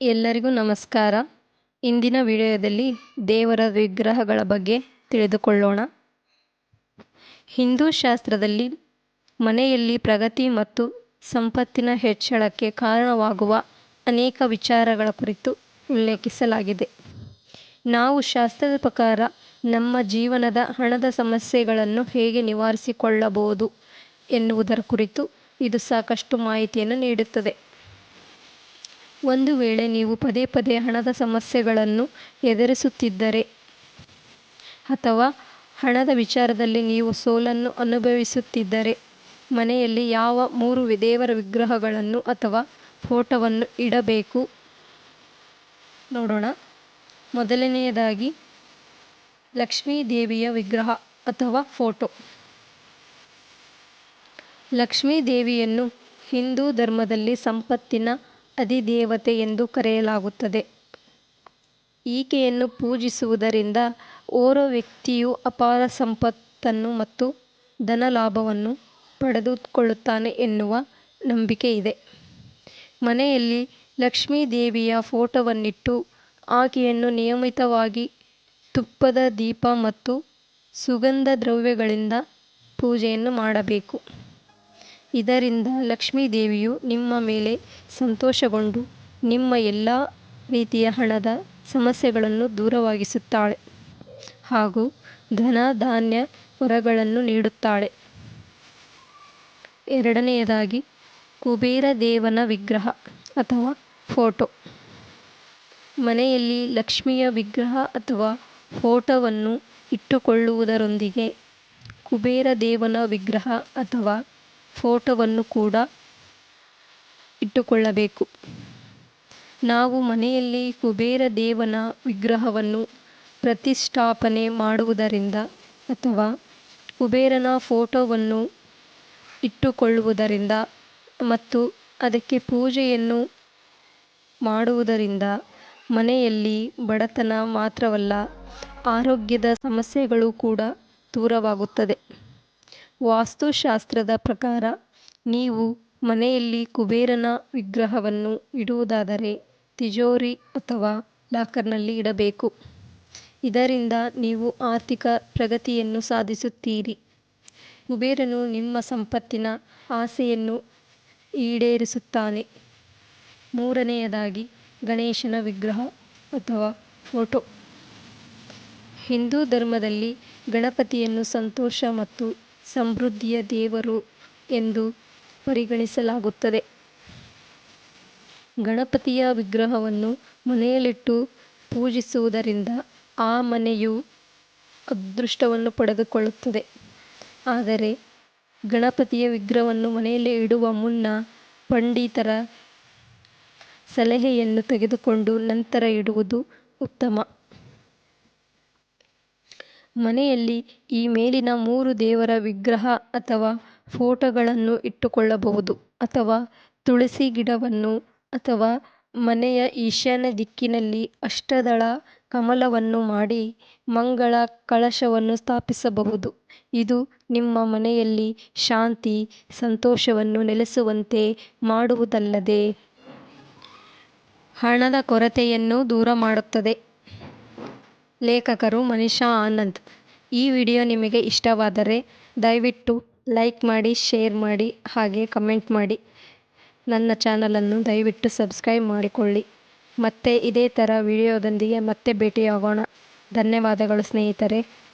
ಎಲ್ಲರಿಗೂ ನಮಸ್ಕಾರ. ಇಂದಿನ ವಿಡಿಯೋದಲ್ಲಿ ದೇವರ ವಿಗ್ರಹಗಳ ಬಗ್ಗೆ ತಿಳಿದುಕೊಳ್ಳೋಣ. ಹಿಂದೂ ಶಾಸ್ತ್ರದಲ್ಲಿ ಮನೆಯಲ್ಲಿ ಪ್ರಗತಿ ಮತ್ತು ಸಂಪತ್ತಿನ ಹೆಚ್ಚಳಕ್ಕೆ ಕಾರಣವಾಗುವ ಅನೇಕ ವಿಚಾರಗಳ ಕುರಿತು ಉಲ್ಲೇಖಿಸಲಾಗಿದೆ. ನಾವು ಶಾಸ್ತ್ರದ ಪ್ರಕಾರ ನಮ್ಮ ಜೀವನದ ಹಣದ ಸಮಸ್ಯೆಗಳನ್ನು ಹೇಗೆ ನಿವಾರಿಸಿಕೊಳ್ಳಬಹುದು ಎನ್ನುವುದರ ಕುರಿತು ಇದು ಸಾಕಷ್ಟು ಮಾಹಿತಿಯನ್ನು ನೀಡುತ್ತದೆ. ಒಂದು ವೇಳೆ ನೀವು ಪದೇ ಪದೇ ಹಣದ ಸಮಸ್ಯೆಗಳನ್ನು ಎದುರಿಸುತ್ತಿದ್ದರೆ ಅಥವಾ ಹಣದ ವಿಚಾರದಲ್ಲಿ ನೀವು ಸೋಲನ್ನು ಅನುಭವಿಸುತ್ತಿದ್ದರೆ ಮನೆಯಲ್ಲಿ ಯಾವ ಮೂರು ದೇವರ ವಿಗ್ರಹಗಳನ್ನು ಅಥವಾ ಫೋಟೋವನ್ನು ಇಡಬೇಕು? ನೋಡೋಣ. ಮೊದಲನೆಯದಾಗಿ ಲಕ್ಷ್ಮೀ ದೇವಿಯ ವಿಗ್ರಹ ಅಥವಾ ಫೋಟೋ. ಲಕ್ಷ್ಮೀ ದೇವಿಯನ್ನು ಹಿಂದೂ ಧರ್ಮದಲ್ಲಿ ಸಂಪತ್ತಿನ ಅಧಿದೇವತೆ ಎಂದು ಕರೆಯಲಾಗುತ್ತದೆ. ಈಕೆಯನ್ನು ಪೂಜಿಸುವುದರಿಂದ ಓರ್ವ ವ್ಯಕ್ತಿಯು ಅಪಾರ ಸಂಪತ್ತನ್ನು ಮತ್ತು ಧನಲಾಭವನ್ನು ಪಡೆದುಕೊಳ್ಳುತ್ತಾನೆ ಎನ್ನುವ ನಂಬಿಕೆ ಇದೆ. ಮನೆಯಲ್ಲಿ ಲಕ್ಷ್ಮೀ ದೇವಿಯ ಫೋಟೋವನ್ನಿಟ್ಟು ಆಕೆಯನ್ನು ನಿಯಮಿತವಾಗಿ ತುಪ್ಪದ ದೀಪ ಮತ್ತು ಸುಗಂಧ ದ್ರವ್ಯಗಳಿಂದ ಪೂಜೆಯನ್ನು ಮಾಡಬೇಕು. ಇದರಿಂದ ಲಕ್ಷ್ಮೀ ದೇವಿಯು ನಿಮ್ಮ ಮೇಲೆ ಸಂತೋಷಗೊಂಡು ನಿಮ್ಮ ಎಲ್ಲ ರೀತಿಯ ಹಣದ ಸಮಸ್ಯೆಗಳನ್ನು ದೂರವಾಗಿಸುತ್ತಾಳೆ ಹಾಗೂ ಧನ ಧಾನ್ಯ ವರಗಳನ್ನು ನೀಡುತ್ತಾಳೆ. ಎರಡನೆಯದಾಗಿ ಕುಬೇರ ದೇವನ ವಿಗ್ರಹ ಅಥವಾ ಫೋಟೋ. ಮನೆಯಲ್ಲಿ ಲಕ್ಷ್ಮಿಯ ವಿಗ್ರಹ ಅಥವಾ ಫೋಟೋವನ್ನು ಇಟ್ಟುಕೊಳ್ಳುವುದರೊಂದಿಗೆ ಕುಬೇರ ದೇವನ ವಿಗ್ರಹ ಅಥವಾ ಫೋಟೋವನ್ನು ಕೂಡ ಇಟ್ಟುಕೊಳ್ಳಬೇಕು. ನಾವು ಮನೆಯಲ್ಲಿ ಕುಬೇರ ದೇವನ ವಿಗ್ರಹವನ್ನು ಪ್ರತಿಷ್ಠಾಪನೆ ಮಾಡುವುದರಿಂದ ಅಥವಾ ಕುಬೇರನ ಫೋಟೋವನ್ನು ಇಟ್ಟುಕೊಳ್ಳುವುದರಿಂದ ಮತ್ತು ಅದಕ್ಕೆ ಪೂಜೆಯನ್ನು ಮಾಡುವುದರಿಂದ ಮನೆಯಲ್ಲಿ ಬಡತನ ಮಾತ್ರವಲ್ಲ, ಆರೋಗ್ಯದ ಸಮಸ್ಯೆಗಳು ಕೂಡ ದೂರವಾಗುತ್ತದೆ. ವಾಸ್ತುಶಾಸ್ತ್ರದ ಪ್ರಕಾರ, ನೀವು ಮನೆಯಲ್ಲಿ ಕುಬೇರನ ವಿಗ್ರಹವನ್ನು ಇಡುವುದಾದರೆ ತಿಜೋರಿ ಅಥವಾ ಲಾಕರ್ನಲ್ಲಿ ಇಡಬೇಕು. ಇದರಿಂದ ನೀವು ಆರ್ಥಿಕ ಪ್ರಗತಿಯನ್ನು ಸಾಧಿಸುತ್ತೀರಿ. ಕುಬೇರನು ನಿಮ್ಮ ಸಂಪತ್ತಿನ ಆಸೆಯನ್ನು ಈಡೇರಿಸುತ್ತಾನೆ. ಮೂರನೆಯದಾಗಿ, ಗಣೇಶನ ವಿಗ್ರಹ ಅಥವಾ ಫೋಟೋ. ಹಿಂದೂ ಧರ್ಮದಲ್ಲಿ ಗಣಪತಿಯನ್ನು ಸಂತೋಷ ಮತ್ತು ಸಮೃದ್ಧಿಯ ದೇವರು ಎಂದು ಪರಿಗಣಿಸಲಾಗುತ್ತದೆ. ಗಣಪತಿಯ ವಿಗ್ರಹವನ್ನು ಮನೆಯಲ್ಲಿಟ್ಟು ಪೂಜಿಸುವುದರಿಂದ ಆ ಮನೆಯು ಅದೃಷ್ಟವನ್ನು ಪಡೆದುಕೊಳ್ಳುತ್ತದೆ. ಆದರೆ ಗಣಪತಿಯ ವಿಗ್ರಹವನ್ನು ಮನೆಯಲ್ಲೇ ಇಡುವ ಮುನ್ನ ಪಂಡಿತರ ಸಲಹೆಯನ್ನು ತೆಗೆದುಕೊಂಡು ನಂತರ ಇಡುವುದು ಉತ್ತಮ. ಮನೆಯಲ್ಲಿ ಈ ಮೇಲಿನ ಮೂರು ದೇವರ ವಿಗ್ರಹ ಅಥವಾ ಫೋಟೋಗಳನ್ನು ಇಟ್ಟುಕೊಳ್ಳಬಹುದು ಅಥವಾ ತುಳಸಿ ಗಿಡವನ್ನು ಅಥವಾ ಮನೆಯ ಈಶಾನ್ಯ ದಿಕ್ಕಿನಲ್ಲಿ ಅಷ್ಟದಳ ಕಮಲವನ್ನು ಮಾಡಿ ಮಂಗಳ ಕಳಶವನ್ನು ಸ್ಥಾಪಿಸಬಹುದು. ಇದು ನಿಮ್ಮ ಮನೆಯಲ್ಲಿ ಶಾಂತಿ, ಸಂತೋಷವನ್ನು ನೆಲೆಸುವಂತೆ ಮಾಡುವುದಲ್ಲದೆ ಹಣದ ಕೊರತೆಯನ್ನು ದೂರ ಮಾಡುತ್ತದೆ. ಲೇಖಕರು ಮನಿಷಾ ಆನಂದ್. ಈ ವಿಡಿಯೋ ನಿಮಗೆ ಇಷ್ಟವಾದರೆ ದಯವಿಟ್ಟು ಲೈಕ್ ಮಾಡಿ, ಶೇರ್ ಮಾಡಿ, ಹಾಗೆ ಕಮೆಂಟ್ ಮಾಡಿ. ನನ್ನ ಚಾನಲನ್ನು ದಯವಿಟ್ಟು ಸಬ್ಸ್ಕ್ರೈಬ್ ಮಾಡಿಕೊಳ್ಳಿ. ಮತ್ತೆ ಇದೇ ಥರ ವಿಡಿಯೋದೊಂದಿಗೆ ಮತ್ತೆ ಭೇಟಿಯಾಗೋಣ. ಧನ್ಯವಾದಗಳು ಸ್ನೇಹಿತರೆ.